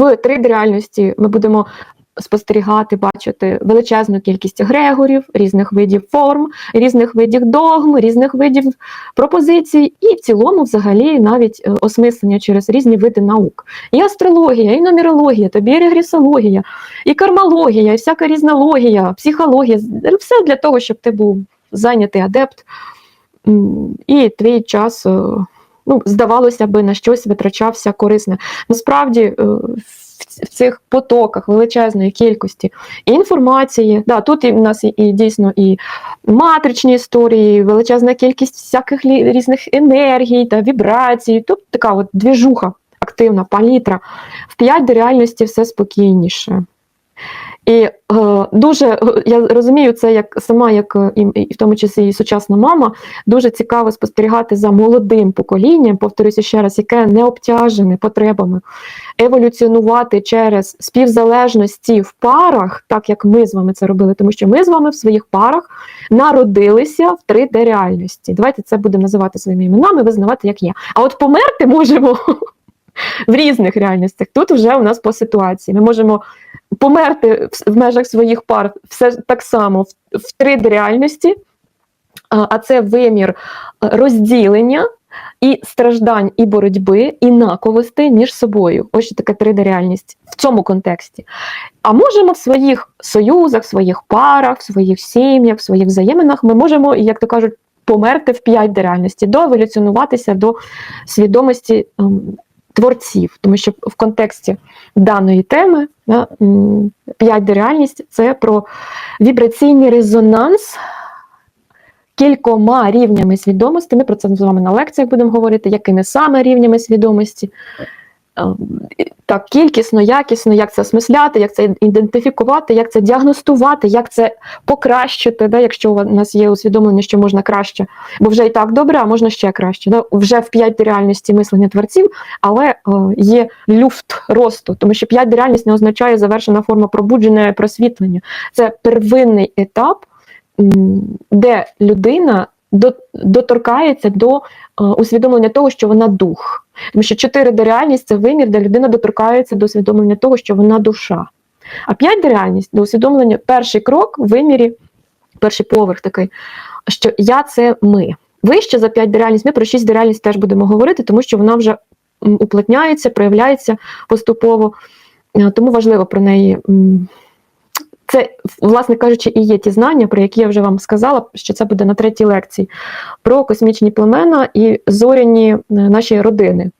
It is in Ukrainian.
в 3D реальності ми будемо спостерігати, бачити величезну кількість егрегорів, різних видів форм, різних видів догм, різних видів пропозицій, і в цілому, взагалі, навіть е, осмислення через різні види наук. І астрологія, і нумерологія, тобі регресологія, і кармологія, і всяка різна логія, психологія все для того, щоб ти був зайнятий адепт, і твій час. Ну, здавалося би, на щось витрачався корисне. Насправді, е, в цих потоках величезної кількості інформації, да, тут і в нас і, і дійсно і матричні історії, величезна кількість всяких різних енергій та вібрацій. Тут така от двіжуха активна палітра. В 5 реальності все спокійніше. І е, дуже е, я розумію це як сама, як е, і, і в тому числі і сучасна мама, дуже цікаво спостерігати за молодим поколінням, повторюся ще раз, яке не обтяжене потребами еволюціонувати через співзалежності в парах, так як ми з вами це робили, тому що ми з вами в своїх парах народилися в 3D реальності. Давайте це будемо називати своїми іменами, визнавати як є. А от померти можемо в різних реальностях. Тут вже у нас по ситуації. Ми можемо померти в- межах своїх пар все так само в, 3D реальності, а це вимір розділення і страждань, і боротьби, інаковостей між собою. Ось що таке 3D реальність в цьому контексті. А можемо в своїх союзах, в своїх парах, в своїх сім'ях, в своїх взаєминах, ми можемо, як то кажуть, померти в 5D реальності, доеволюціонуватися до свідомості ем, творців, тому що в контексті даної теми да, 5D реальність це про вібраційний резонанс кількома рівнями свідомості. Ми про це з вами на лекціях будемо говорити, якими саме рівнями свідомості. І Так, кількісно, якісно, як це осмисляти, як це ідентифікувати, як це діагностувати, як це покращити, да, якщо у нас є усвідомлення, що можна краще, бо вже і так добре, а можна ще краще. Да? Вже в п'ять реальності мислення творців, але е, є люфт росту, тому що п'ять реальність не означає завершена форма пробудження і просвітлення. Це первинний етап, де людина доторкається до е, усвідомлення того, що вона дух. Тому що 4D реальність це вимір, де людина доторкається до усвідомлення того, що вона душа. А 5D реальність до усвідомлення перший крок в вимірі, перший поверх такий, що я це ми. Вище за 5D реальність, ми про 6D реальність теж будемо говорити, тому що вона вже уплотняється, проявляється поступово. Е, Тому важливо про неї. Це, власне кажучи, і є ті знання, про які я вже вам сказала, що це буде на третій лекції, про космічні племена і зоряні е, наші родини.